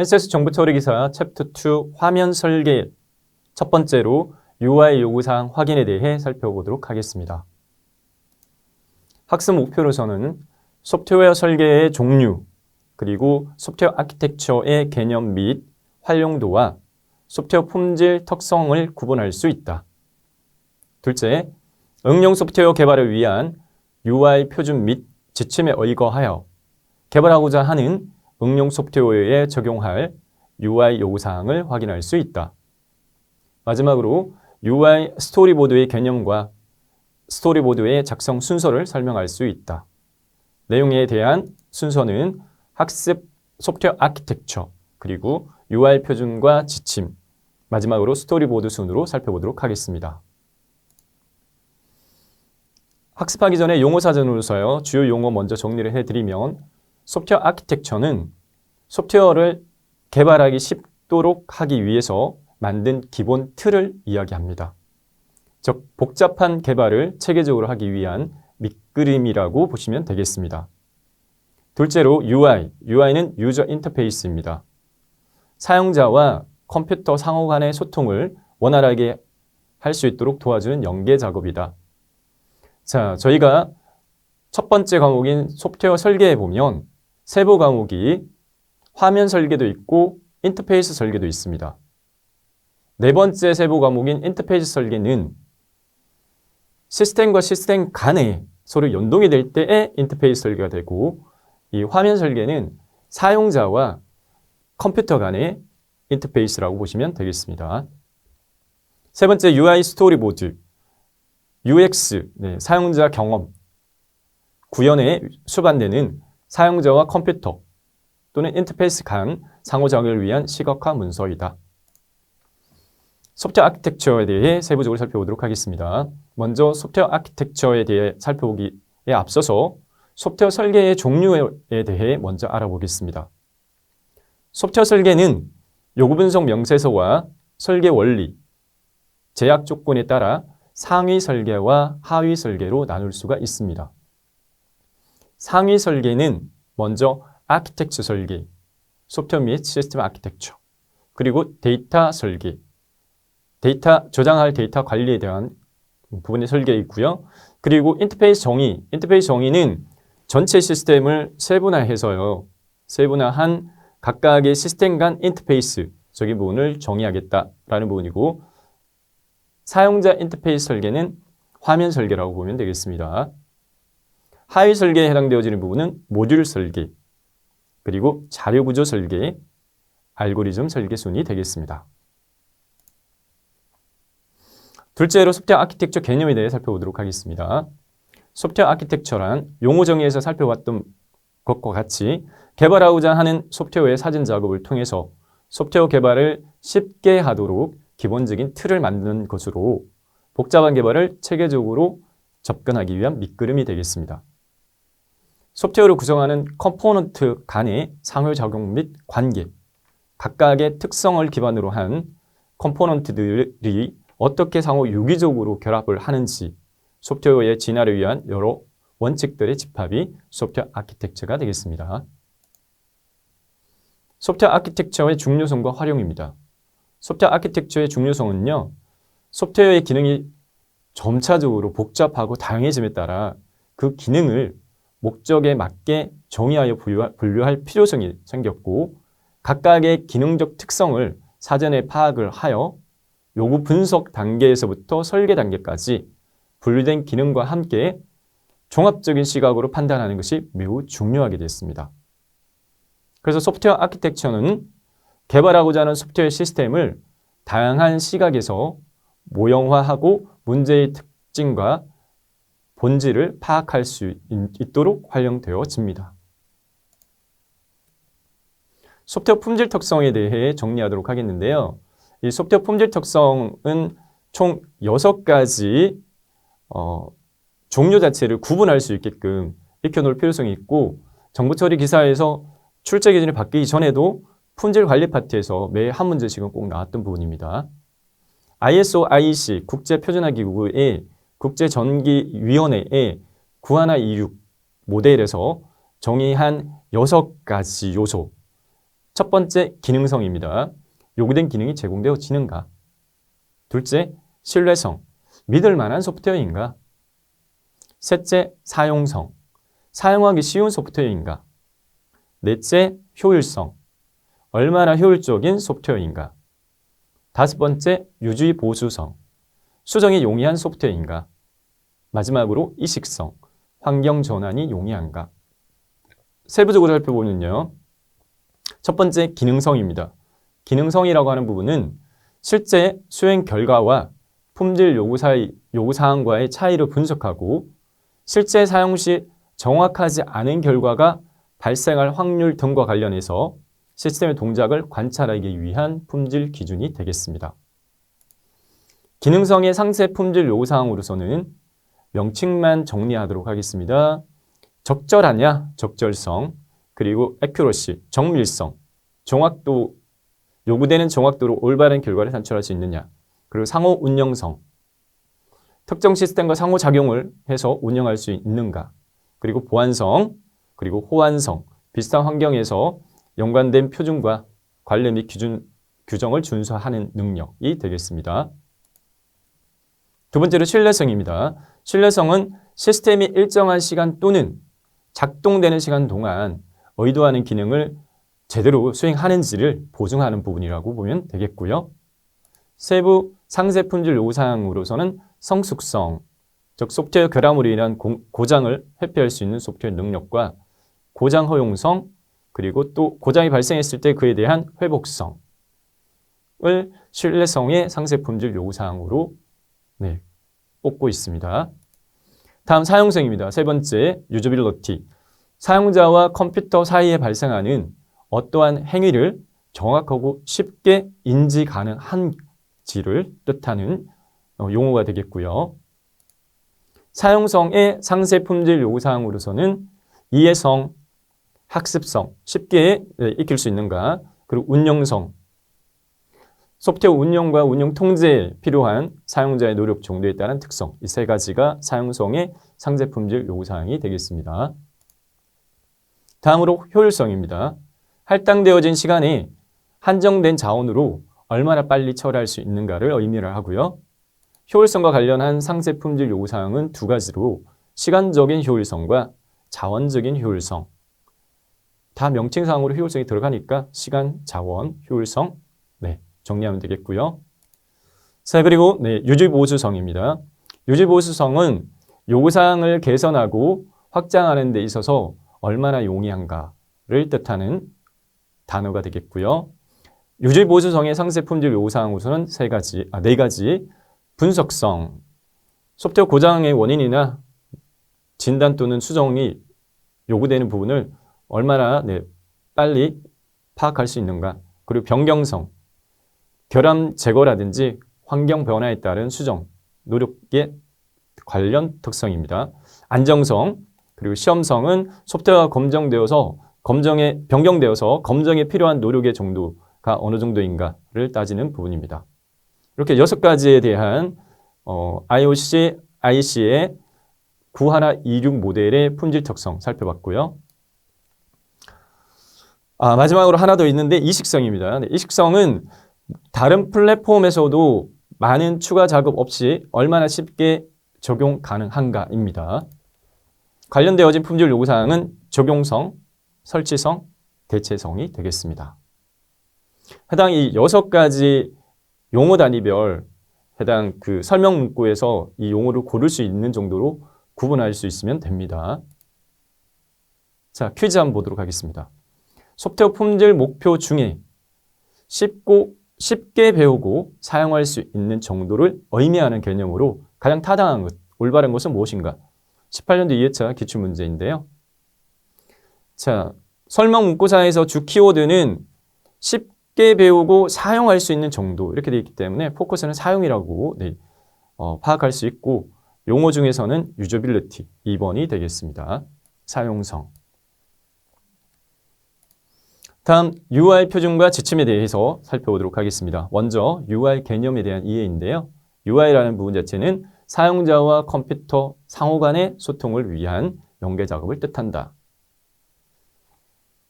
NCS 정보 처리 기사 챕터 2 화면 설계 첫 번째로 UI 요구사항 확인에 대해 살펴보도록 하겠습니다. 학습 목표로서는 소프트웨어 설계의 종류, 그리고 소프트웨어 아키텍처의 개념 및 활용도와 소프트웨어 품질 특성을 구분할 수 있다. 둘째, 응용 소프트웨어 개발을 위한 UI 표준 및 지침에 의거하여 개발하고자 하는 응용 소프트웨어에 적용할 UI 요구사항을 확인할 수 있다. 마지막으로 UI 스토리보드의 개념과 스토리보드의 작성 순서를 설명할 수 있다. 내용에 대한 순서는 학습 소프트웨어 아키텍처, 그리고 UI 표준과 지침, 마지막으로 스토리보드 순으로 살펴보도록 하겠습니다. 학습하기 전에 용어 사전으로서요. 주요 용어 먼저 정리를 해드리면 소프트웨어 아키텍처는 소프트웨어를 개발하기 쉽도록 하기 위해서 만든 기본 틀을 이야기합니다. 즉 복잡한 개발을 체계적으로 하기 위한 밑그림이라고 보시면 되겠습니다. 둘째로 UI, UI는 유저 인터페이스입니다. 사용자와 컴퓨터 상호 간의 소통을 원활하게 할 수 있도록 도와주는 연계 작업이다. 자, 저희가 첫 번째 과목인 소프트웨어 설계에 보면 세부 과목이 화면 설계도 있고 인터페이스 설계도 있습니다. 네 번째 세부 과목인 인터페이스 설계는 시스템과 시스템 간에 서로 연동이 될 때에 인터페이스 설계가 되고 이 화면 설계는 사용자와 컴퓨터 간의 인터페이스라고 보시면 되겠습니다. 세 번째 UI 스토리보드, UX, 네, 사용자 경험, 구현에 수반되는 사용자와 컴퓨터 또는 인터페이스 간 상호작용을 위한 시각화 문서이다. 소프트웨어 아키텍처에 대해 세부적으로 살펴보도록 하겠습니다. 먼저 소프트웨어 아키텍처에 대해 살펴보기에 앞서서 소프트웨어 설계의 종류에 대해 먼저 알아보겠습니다. 소프트웨어 설계는 요구 분석 명세서와 설계 원리, 제약 조건에 따라 상위 설계와 하위 설계로 나눌 수가 있습니다. 상위 설계는 먼저 아키텍처 설계, 소프트웨어 및 시스템 아키텍처, 그리고 데이터 설계, 데이터 저장할 데이터 관리에 대한 부분의 설계 있고요. 그리고 인터페이스 정의, 인터페이스 정의는 전체 시스템을 세분화해서요. 세분화한 각각의 시스템 간 인터페이스 적인 부분을 정의하겠다라는 부분이고 사용자 인터페이스 설계는 화면 설계라고 보면 되겠습니다. 하위 설계에 해당되어지는 부분은 모듈 설계, 그리고 자료 구조 설계, 알고리즘 설계 순이 되겠습니다. 둘째로 소프트웨어 아키텍처 개념에 대해 살펴보도록 하겠습니다. 소프트웨어 아키텍처란 용어 정의에서 살펴봤던 것과 같이 개발하고자 하는 소프트웨어의 사전 작업을 통해서 소프트웨어 개발을 쉽게 하도록 기본적인 틀을 만드는 것으로 복잡한 개발을 체계적으로 접근하기 위한 밑그림이 되겠습니다. 소프트웨어를 구성하는 컴포넌트 간의 상호작용 및 관계, 각각의 특성을 기반으로 한 컴포넌트들이 어떻게 상호 유기적으로 결합을 하는지 소프트웨어의 진화를 위한 여러 원칙들의 집합이 소프트웨어 아키텍처가 되겠습니다. 소프트웨어 아키텍처의 중요성과 활용입니다. 소프트웨어 아키텍처의 중요성은요. 소프트웨어의 기능이 점차적으로 복잡하고 다양해짐에 따라 그 기능을 목적에 맞게 정의하여 분류할 필요성이 생겼고 각각의 기능적 특성을 사전에 파악을 하여 요구 분석 단계에서부터 설계 단계까지 분류된 기능과 함께 종합적인 시각으로 판단하는 것이 매우 중요하게 됐습니다. 그래서 소프트웨어 아키텍처는 개발하고자 하는 소프트웨어 시스템을 다양한 시각에서 모형화하고 문제의 특징과 본질을 파악할 수 있도록 활용되어집니다. 소프트웨어 품질 특성에 대해 정리하도록 하겠는데요. 이 소프트웨어 품질 특성은 총 6가지 어, 종류 자체를 구분할 수 있게끔 익혀놓을 필요성이 있고 정보 처리 기사에서 출제 기준이 바뀌기 전에도 품질 관리 파트에서 매 한 문제씩은 꼭 나왔던 부분입니다. ISO IEC 국제 표준화 기구의 국제전기위원회의 9126 모델에서 정의한 6가지 요소 첫 번째 기능성입니다. 요구된 기능이 제공되어지는가? 둘째, 신뢰성. 믿을 만한 소프트웨어인가? 셋째, 사용성. 사용하기 쉬운 소프트웨어인가? 넷째, 효율성. 얼마나 효율적인 소프트웨어인가? 다섯 번째, 유지 보수성. 수정이 용이한 소프트웨어인가? 마지막으로 이식성. 환경 전환이 용이한가? 세부적으로 살펴보면요. 첫 번째, 기능성입니다. 기능성이라고 하는 부분은 실제 수행 결과와 품질 요구 사항과의 차이를 분석하고 실제 사용 시 정확하지 않은 결과가 발생할 확률 등과 관련해서 시스템의 동작을 관찰하기 위한 품질 기준이 되겠습니다. 기능성의 상세 품질 요구사항으로서는 명칭만 정리하도록 하겠습니다. 적절하냐, 적절성, 그리고 accuracy, 정밀성, 정확도, 요구되는 정확도로 올바른 결과를 산출할 수 있느냐, 그리고 상호 운영성, 특정 시스템과 상호작용을 해서 운영할 수 있는가, 그리고 보안성, 그리고 호환성, 비슷한 환경에서 연관된 표준과 관련 및 기준, 규정을 준수하는 능력이 되겠습니다. 두 번째로 신뢰성입니다. 신뢰성은 시스템이 일정한 시간 또는 작동되는 시간 동안 의도하는 기능을 제대로 수행하는지를 보증하는 부분이라고 보면 되겠고요. 세부 상세 품질 요구사항으로서는 성숙성, 즉 소프트웨어 결함으로 인한 고장을 회피할 수 있는 소프트웨어 능력과 고장 허용성, 그리고 또 고장이 발생했을 때 그에 대한 회복성을 신뢰성의 상세 품질 요구사항으로 네, 뽑고 있습니다. 다음 사용성입니다. 세 번째, 유저빌러티. 사용자와 컴퓨터 사이에 발생하는 어떠한 행위를 정확하고 쉽게 인지 가능한지를 뜻하는 어, 용어가 되겠고요. 사용성의 상세 품질 요구사항으로서는 이해성, 학습성, 쉽게 네, 익힐 수 있는가, 그리고 운영성, 소프트웨어 운영과 운영 통제에 필요한 사용자의 노력 정도에 따른 특성, 이 세 가지가 사용성의 상세 품질 요구사항이 되겠습니다. 다음으로 효율성입니다. 할당되어진 시간에 한정된 자원으로 얼마나 빨리 처리할 수 있는가를 의미를 하고요. 효율성과 관련한 상세 품질 요구사항은 두 가지로 시간적인 효율성과 자원적인 효율성. 다 명칭상으로 효율성이 들어가니까 시간, 자원, 효율성 네, 정리하면 되겠고요. 자, 그리고 네, 유지보수성입니다. 유지보수성은 요구사항을 개선하고 확장하는 데 있어서 얼마나 용이한가를 뜻하는 단어가 되겠고요. 유지보수성의 상세 품질 요구사항으로서는 세 가지, 아, 네 가지 분석성, 소프트웨어 고장의 원인이나 진단 또는 수정이 요구되는 부분을 얼마나 네, 빨리 파악할 수 있는가. 그리고 변경성, 결함 제거라든지 환경 변화에 따른 수정, 노력의 관련 특성입니다. 안정성, 그리고 시험성은 소프트웨어가 검정되어서 검정에 변경되어서 검정에 필요한 노력의 정도가 어느 정도인가를 따지는 부분입니다. 이렇게 여섯 가지에 대한 어, IOC, IC의 9126 모델의 품질 특성 살펴봤고요. 아, 마지막으로 하나 더 있는데 이식성입니다. 네, 이식성은 다른 플랫폼에서도 많은 추가 작업 없이 얼마나 쉽게 적용 가능한가입니다. 관련되어진 품질 요구사항은 적용성, 설치성, 대체성이 되겠습니다. 해당 이 여섯 가지 용어 단위별 해당 그 설명 문구에서 이 용어를 고를 수 있는 정도로 구분할 수 있으면 됩니다. 자, 퀴즈 한번 보도록 하겠습니다. 소프트웨어 품질 목표 중에 쉽고 쉽게 배우고 사용할 수 있는 정도를 의미하는 개념으로 가장 타당한 것, 올바른 것은 무엇인가? 18년도 2회차 기출문제인데요. 자, 설명 문구사에서 주 키워드는 쉽게 배우고 사용할 수 있는 정도 이렇게 되어 있기 때문에 포커스는 사용이라고 네, 어, 파악할 수 있고 용어 중에서는 유저빌리티 2번이 되겠습니다. 사용성. 다음 UI 표준과 지침에 대해서 살펴보도록 하겠습니다. 먼저 UI 개념에 대한 이해인데요. UI라는 부분 자체는 사용자와 컴퓨터 상호 간의 소통을 위한 연계 작업을 뜻한다.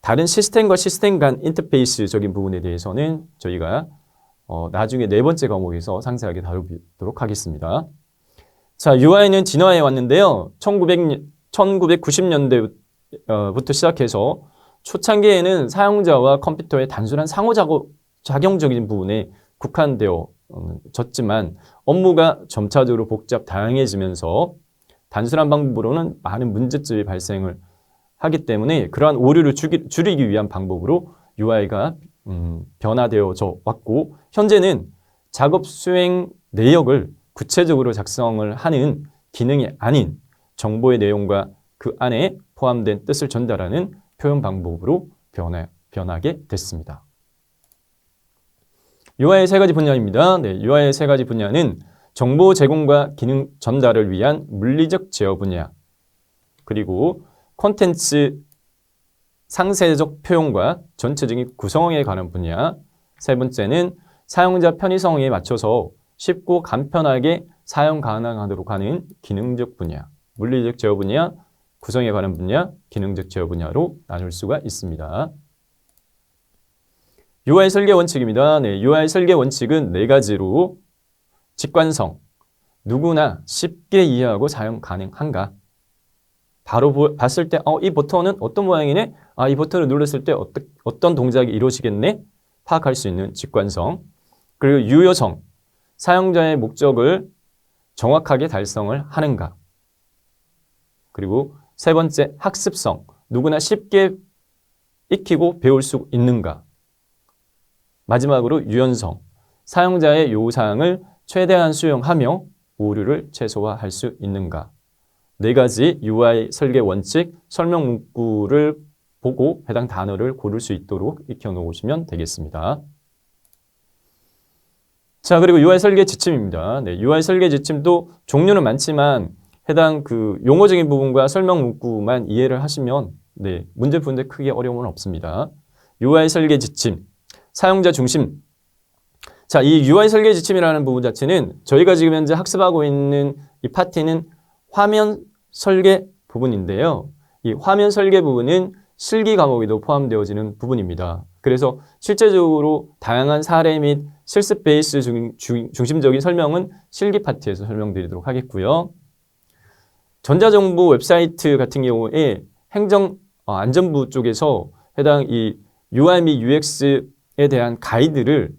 다른 시스템과 시스템 간 인터페이스적인 부분에 대해서는 저희가 어, 나중에 네 번째 과목에서 상세하게 다루도록 하겠습니다. 자, UI는 진화해 왔는데요. 1900, 1990년대부터 시작해서 초창기에는 사용자와 컴퓨터의 단순한 상호작용적인 부분에 국한되어 졌지만 업무가 점차적으로 복잡 다양해지면서 단순한 방법으로는 많은 문제점이 발생을 하기 때문에 그러한 오류를 줄이기 위한 방법으로 UI가 음, 변화되어져 왔고 현재는 작업 수행 내역을 구체적으로 작성을 하는 기능이 아닌 정보의 내용과 그 안에 포함된 뜻을 전달하는 표현 방법으로 변해, 변하게 됐습니다. UI의 세 가지 분야입니다. 네, UI의 세 가지 분야는 정보 제공과 기능 전달을 위한 물리적 제어 분야, 그리고 콘텐츠 상세적 표현과 전체적인 구성에 관한 분야, 세 번째는 사용자 편의성에 맞춰서 쉽고 간편하게 사용 가능하도록 하는 기능적 분야, 물리적 제어 분야, 구성에 관한 분야, 기능적 제어 분야로 나눌 수가 있습니다. UI 설계 원칙입니다. 네, UI 설계 원칙은 네 가지로 직관성, 누구나 쉽게 이해하고 사용 가능한가? 바로 보, 봤을 때, 어, 이 버튼은 어떤 모양이네? 아, 이 버튼을 눌렀을 때 어떠, 어떤 동작이 이루어지겠네? 파악할 수 있는 직관성. 그리고 유효성, 사용자의 목적을 정확하게 달성을 하는가? 그리고 세 번째, 학습성, 누구나 쉽게 익히고 배울 수 있는가? 마지막으로 유연성, 사용자의 요구사항을 최대한 수용하며 오류를 최소화할 수 있는가. 네 가지 UI 설계 원칙 설명 문구를 보고 해당 단어를 고를 수 있도록 익혀놓으시면 되겠습니다. 자, 그리고 UI 설계 지침입니다. 네, UI 설계 지침도 종류는 많지만 해당 그 용어적인 부분과 설명 문구만 이해를 하시면 네, 문제 푸는데 크게 어려움은 없습니다. UI 설계 지침, 사용자 중심. 자, 이 UI 설계 지침이라는 부분 자체는 저희가 지금 현재 학습하고 있는 이 파트는 화면 설계 부분인데요. 이 화면 설계 부분은 실기 과목에도 포함되어지는 부분입니다. 그래서 실제적으로 다양한 사례 및 실습 베이스 중, 중, 중심적인 설명은 실기 파트에서 설명드리도록 하겠고요. 전자정보 웹사이트 같은 경우에 행정 어, 안전부 쪽에서 해당 이 UI 및 UX에 대한 가이드를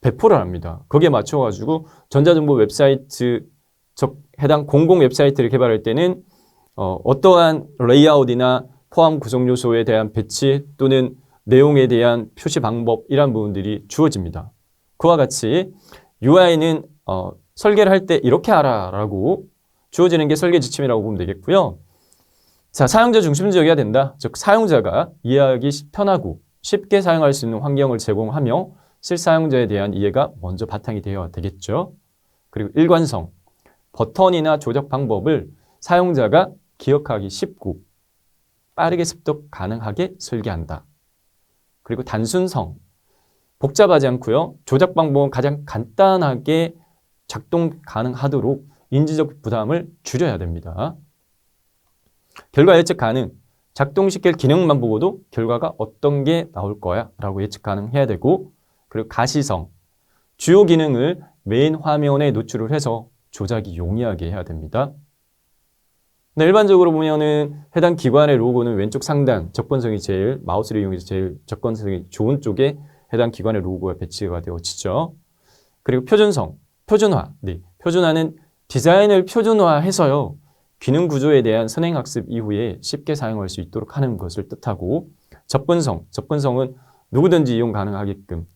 배포를 합니다. 거기에 맞춰가지고 전자정보 웹사이트 즉 해당 공공 웹사이트를 개발할 때는 어, 어떠한 레이아웃이나 포함 구성 요소에 대한 배치 또는 내용에 대한 표시 방법 이런 부분들이 주어집니다. 그와 같이 UI는 어, 설계를 할 때 이렇게 하라라고 주어지는 게 설계 지침이라고 보면 되겠고요. 자, 사용자 중심적이어야 된다. 즉 사용자가 이해하기 편하고 쉽게 사용할 수 있는 환경을 제공하며 실사용자에 대한 이해가 먼저 바탕이 되어야 되겠죠. 그리고 일관성, 버튼이나 조작 방법을 사용자가 기억하기 쉽고 빠르게 습득 가능하게 설계한다. 그리고 단순성, 복잡하지 않고요. 조작 방법은 가장 간단하게 작동 가능하도록 인지적 부담을 줄여야 됩니다. 결과 예측 가능, 작동시킬 기능만 보고도 결과가 어떤 게 나올 거야 라고 예측 가능해야 되고 그리고 가시성, 주요 기능을 메인 화면에 노출을 해서 조작이 용이하게 해야 됩니다. 네, 일반적으로 보면은 해당 기관의 로고는 왼쪽 상단 접근성이 제일 마우스를 이용해서 제일 접근성이 좋은 쪽에 해당 기관의 로고가 배치가 되어지죠. 그리고 표준성, 표준화. 네, 표준화는 디자인을 표준화해서요. 기능 구조에 대한 선행 학습 이후에 쉽게 사용할 수 있도록 하는 것을 뜻하고 접근성, 접근성은 누구든지 이용 가능하게끔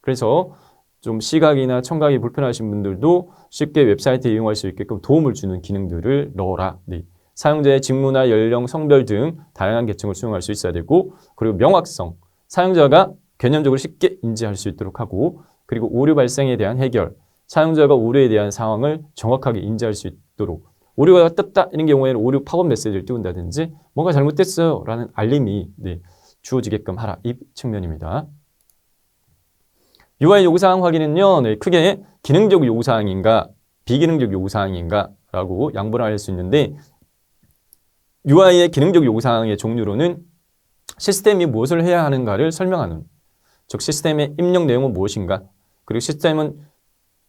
그래서 좀 시각이나 청각이 불편하신 분들도 쉽게 웹사이트에 이용할 수 있게끔 도움을 주는 기능들을 넣어라. 네. 사용자의 직무나 연령, 성별 등 다양한 계층을 수용할 수 있어야 되고 그리고 명확성, 사용자가 개념적으로 쉽게 인지할 수 있도록 하고 그리고 오류 발생에 대한 해결, 사용자가 오류에 대한 상황을 정확하게 인지할 수 있도록 오류가 떴다 이런 경우에는 오류 팝업 메시지를 띄운다든지 뭔가 잘못됐어요 라는 알림이 네, 주어지게끔 하라 이 측면입니다. UI 요구사항 확인은요, 네, 크게 기능적 요구사항인가, 비기능적 요구사항인가 라고 양보를 할 수 있는데, UI의 기능적 요구사항의 종류로는 시스템이 무엇을 해야 하는가를 설명하는 즉 시스템의 입력 내용은 무엇인가 그리고 시스템은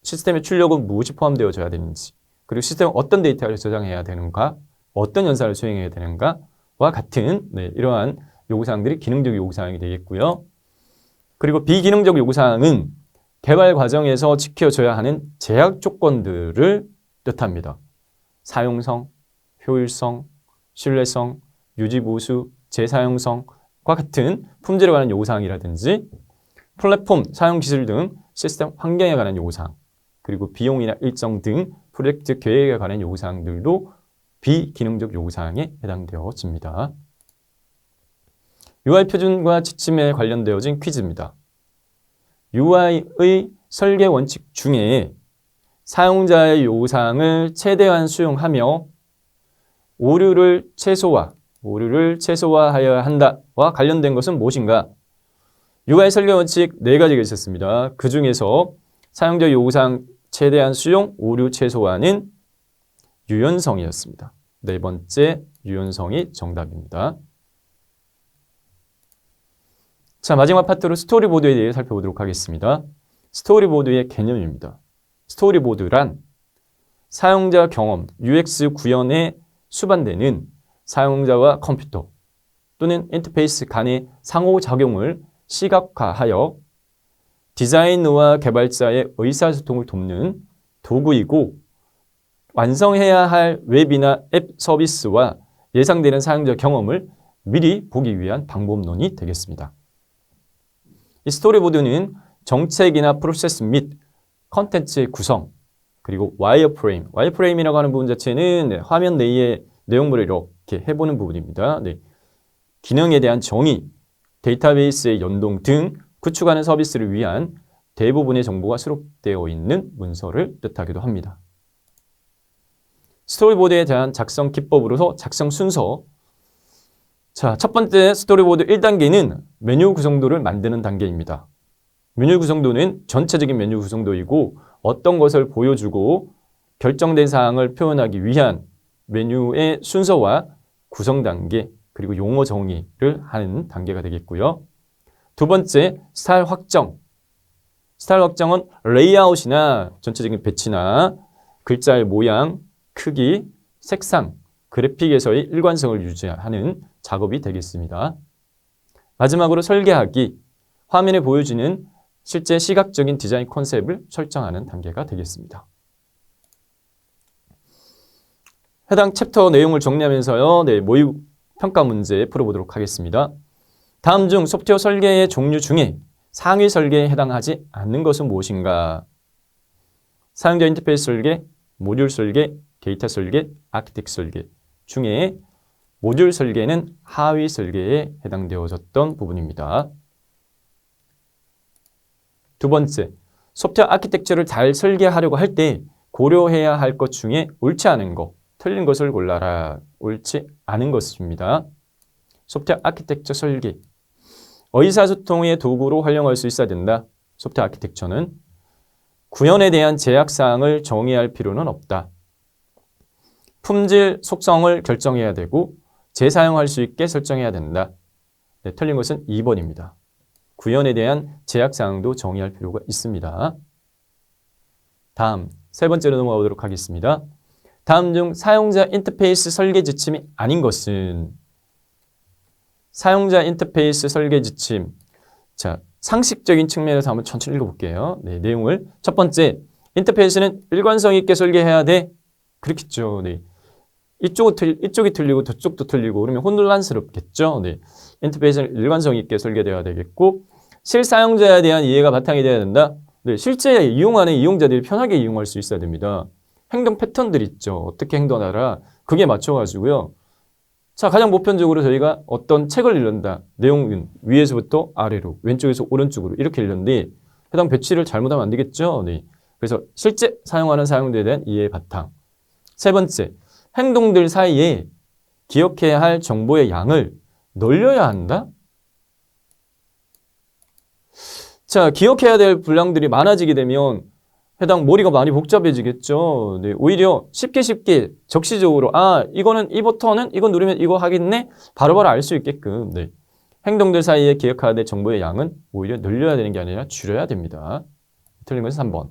시스템의 출력은 무엇이 포함되어져야 되는지 그리고 시스템은 어떤 데이터를 저장해야 되는가 어떤 연산을 수행해야 되는가와 같은 네, 이러한 요구사항들이 기능적 요구사항이 되겠고요. 그리고 비기능적 요구사항은 개발 과정에서 지켜져야 하는 제약 조건들을 뜻합니다. 사용성, 효율성, 신뢰성, 유지보수, 재사용성과 같은 품질에 관한 요구사항이라든지 플랫폼 사용 기술 등 시스템 환경에 관한 요구사항, 그리고 비용이나 일정 등 프로젝트 계획에 관한 요구사항들도 비기능적 요구사항에 해당되어집니다. UI 표준과 지침에 관련되어진 퀴즈입니다. UI의 설계 원칙 중에 사용자의 요구사항을 최대한 수용하며 오류를 최소화, 오류를 최소화하여야 한다와 관련된 것은 무엇인가? UI 설계 원칙 네 가지가 있었습니다. 그 중에서 사용자 요구사항 최대한 수용, 오류 최소화는 유연성이었습니다. 네 번째 유연성이 정답입니다. 자, 마지막 파트로 스토리보드에 대해 살펴보도록 하겠습니다. 스토리보드의 개념입니다. 스토리보드란 사용자 경험, UX 구현에 수반되는 사용자와 컴퓨터 또는 인터페이스 간의 상호작용을 시각화하여 디자이너와 개발자의 의사소통을 돕는 도구이고 완성해야 할 웹이나 앱 서비스와 예상되는 사용자 경험을 미리 보기 위한 방법론이 되겠습니다. 이 스토리보드는 정책이나 프로세스 및 컨텐츠의 구성, 그리고 와이어프레임, 와이어프레임이라고 하는 부분 자체는 네, 화면 내의 내용물을 이렇게 해보는 부분입니다. 네. 기능에 대한 정의, 데이터베이스의 연동 등 구축하는 서비스를 위한 대부분의 정보가 수록되어 있는 문서를 뜻하기도 합니다. 스토리보드에 대한 작성 기법으로서 작성 순서 자, 첫 번째 스토리보드 1단계는 메뉴 구성도를 만드는 단계입니다. 메뉴 구성도는 전체적인 메뉴 구성도이고 어떤 것을 보여주고 결정된 사항을 표현하기 위한 메뉴의 순서와 구성 단계 그리고 용어 정의를 하는 단계가 되겠고요. 두 번째, 스타일 확정. 스타일 확정은 레이아웃이나 전체적인 배치나 글자의 모양, 크기, 색상, 그래픽에서의 일관성을 유지하는 작업이 되겠습니다. 마지막으로 설계하기, 화면에 보여지는 실제 시각적인 디자인 컨셉을 설정하는 단계가 되겠습니다. 해당 챕터 내용을 정리하면서요. 네, 모의 평가 문제 풀어보도록 하겠습니다. 다음 중 소프트웨어 설계의 종류 중에 상위 설계에 해당하지 않는 것은 무엇인가? 사용자 인터페이스 설계, 모듈 설계, 데이터 설계, 아키텍 설계 중에 모듈 설계는 하위 설계에 해당되어졌던 부분입니다. 두 번째, 소프트웨어 아키텍처를 잘 설계하려고 할 때 고려해야 할 것 중에 옳지 않은 것, 틀린 것을 골라라. 옳지 않은 것입니다. 소프트웨어 아키텍처 설계. 의사소통의 도구로 활용할 수 있어야 된다. 소프트웨어 아키텍처는 구현에 대한 제약사항을 정의할 필요는 없다. 품질, 속성을 결정해야 되고 재사용할 수 있게 설정해야 된다. 네, 틀린 것은 2번입니다. 구현에 대한 제약사항도 정의할 필요가 있습니다. 다음, 세 번째로 넘어가 보도록 하겠습니다. 다음 중 사용자 인터페이스 설계 지침이 아닌 것은 사용자 인터페이스 설계 지침. 자, 상식적인 측면에서 한번 천천히 읽어볼게요. 네, 내용을. 첫 번째, 인터페이스는 일관성 있게 설계해야 돼. 그렇겠죠. 네. 이쪽은 틀, 이쪽이 틀리고 저쪽도 틀리고 그러면 혼란스럽겠죠. 네. 인터페이스는 일관성 있게 설계되어야 되겠고 실사용자에 대한 이해가 바탕이 되어야 된다. 네. 실제 이용하는 이용자들이 편하게 이용할 수 있어야 됩니다. 행동 패턴들 있죠. 어떻게 행동하라. 그게 맞춰가지고요. 자, 가장 보편적으로 저희가 어떤 책을 읽는다. 내용은 위에서부터 아래로, 왼쪽에서 오른쪽으로 이렇게 읽는데 해당 배치를 잘못하면 안 되겠죠. 네. 그래서 실제 사용하는 사용자에 대한 이해 바탕. 세 번째, 행동들 사이에 기억해야 할 정보의 양을 늘려야 한다? 자, 기억해야 될 분량들이 많아지게 되면 해당 머리가 많이 복잡해지겠죠. 네, 오히려 쉽게 쉽게 적시적으로 아, 이거는 이 버튼은 이거 누르면 이거 하겠네. 바로바로 알 수 있게끔. 네. 행동들 사이에 기억해야 될 정보의 양은 오히려 늘려야 되는 게 아니라 줄여야 됩니다. 틀린 것은 3번.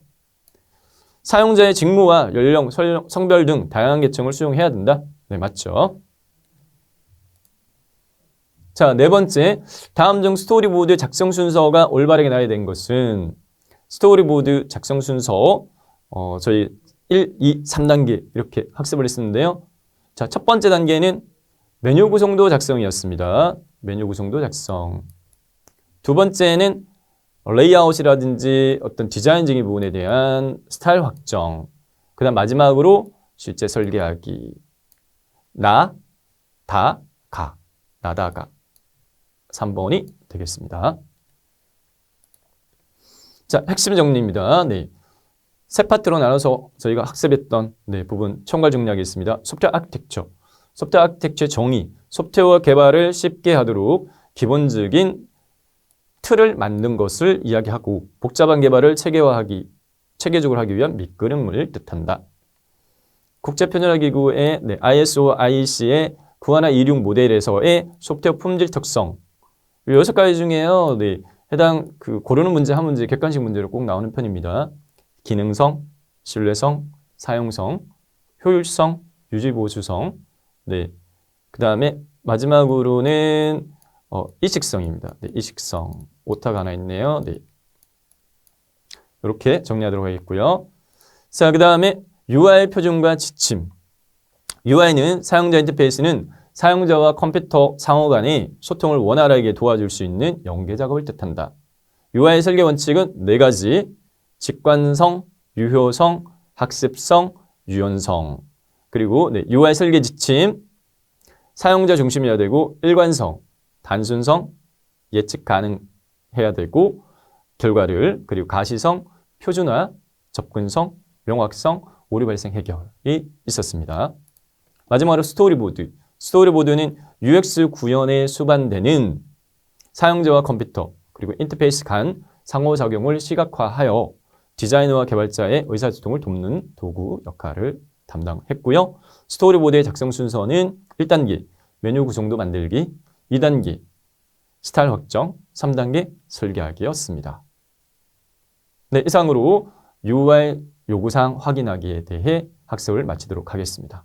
사용자의 직무와 연령, 설- 성별 등 다양한 계층을 수용해야 된다. 네, 맞죠. 자, 네 번째. 다음 중 스토리보드 작성 순서가 올바르게 나야 된 것은 스토리보드 작성 순서 어, 저희 1, 2, 3단계 이렇게 학습을 했었는데요. 자, 첫 번째 단계는 메뉴 구성도 작성이었습니다. 메뉴 구성도 작성. 두 번째는 레이아웃이라든지 어떤 디자인적인 부분에 대한 스타일 확정. 그 다음 마지막으로 실제 설계하기. 나, 다, 가. 나다가. 3번이 되겠습니다. 자, 핵심 정리입니다. 네. 세 파트로 나눠서 저희가 학습했던 네, 부분 총괄 정리하겠습니다 소프트웨어 아키텍처, 소프트웨어 아키텍처의 정의, 소프트웨어 개발을 쉽게 하도록 기본적인 틀을 만든 것을 이야기하고 복잡한 개발을 체계화하기, 체계적으로 하기 위한 밑그림을 뜻한다. 국제편연화기구의 네, ISO, IEC의 9126 모델에서의 소프트웨어 품질 특성 이 여섯 가지 중에요. 네, 해당 그 고르는 문제 한 문제 객관식 문제로 꼭 나오는 편입니다. 기능성, 신뢰성, 사용성, 효율성, 유지보수성. 네. 그 다음에 마지막으로는 어, 이식성입니다. 네, 이식성. 오타가 하나 있네요. 네. 이렇게 정리하도록 하겠고요. 자, 그 다음에 UI 표준과 지침. UI는 사용자 인터페이스는 사용자와 컴퓨터 상호 간의 소통을 원활하게 도와줄 수 있는 연계 작업을 뜻한다. UI 설계 원칙은 네 가지. 직관성, 유효성, 학습성, 유연성. 그리고 네, UI 설계 지침, 사용자 중심이어야 되고 일관성, 단순성, 예측 가능해야 되고 결과를 그리고 가시성, 표준화, 접근성, 명확성, 오류 발생 해결이 있었습니다. 마지막으로 스토리보드. 스토리보드는 UX 구현에 수반되는 사용자와 컴퓨터 그리고 인터페이스 간 상호작용을 시각화하여 디자이너와 개발자의 의사소통을 돕는 도구 역할을 담당했고요. 스토리보드의 작성 순서는 1단계 메뉴 구성도 만들기, 2단계 스타일 확정, 3단계 설계하기였습니다. 네, 이상으로 UI 요구사항 확인하기에 대해 학습을 마치도록 하겠습니다.